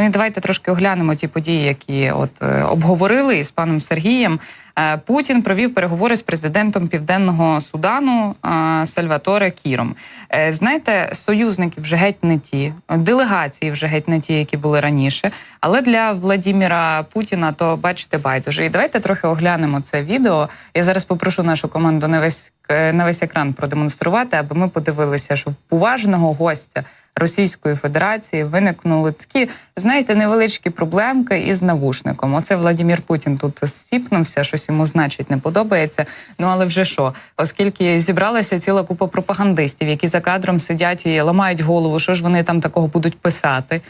Ну і давайте трошки оглянемо ті події, які от е, обговорили із паном Сергієм. Е, Путін провів переговори з президентом Південного Судану е, Сальваторе Кіром. Знаєте, союзники вже геть не ті, делегації вже геть не ті, які були раніше. Але для Владіміра Путіна то бачите байдуже. І давайте трохи оглянемо це відео. Я зараз попрошу нашу команду на весь на весь екран продемонструвати, аби ми подивилися, що поважного гостя. Російської Федерації виникнули такі, знаєте, невеличкі проблемки із навушником. Оце Владімір Путін тут стіпнувся, щось йому значить не подобається. Ну але вже що, оскільки зібралася ціла купа пропагандистів, які за кадром сидять і ламають голову, що ж вони там такого будуть писати.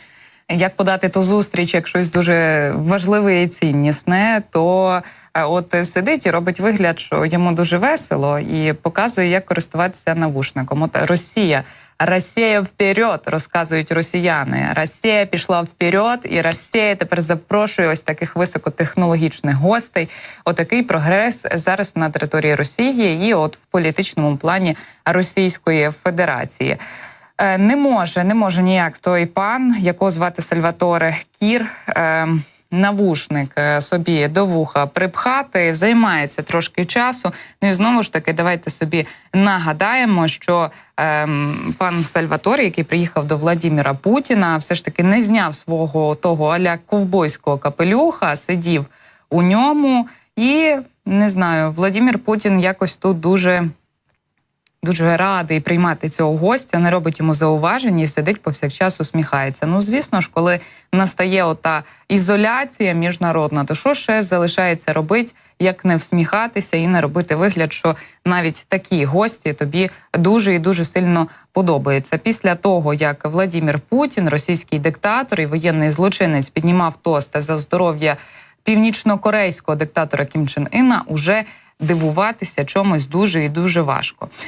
Як подати ту зустріч, як щось дуже важливе і ціннісне, то е, от сидить і робить вигляд, що йому дуже весело, і показує, як користуватися навушником. От Росія, Росія вперед, розказують росіяни. Росія пішла вперед, і Росія тепер запрошує ось таких високотехнологічних гостей. Отакий прогрес зараз на території Росії і от в політичному плані Російської Федерації. Е, Не може, не може ніяк той пан, якого звати Сальваторе Кір. е, Навушник е, собі до вуха припхати, займається трошки часу. Ну і знову ж таки, давайте собі нагадаємо, що ем, пан Сальваторе, який приїхав до Владіміра Путіна, все ж таки не зняв свого того аля ковбойського капелюха, сидів у ньому, і не знаю, Владімір Путін якось тут дуже дуже радий приймати цього гостя, не робить йому зауважень і сидить повсякчас усміхається. Ну, звісно ж, коли настає ота ізоляція міжнародна, то що ще залишається робити, як не всміхатися і не робити вигляд, що навіть такі гості тобі дуже і дуже сильно подобаються. Після того, як Владімір Путін, російський диктатор і воєнний злочинець, піднімав тости за здоров'я північно-корейського диктатора Кім Чен Іна, уже дивуватися чомусь дуже і дуже важко.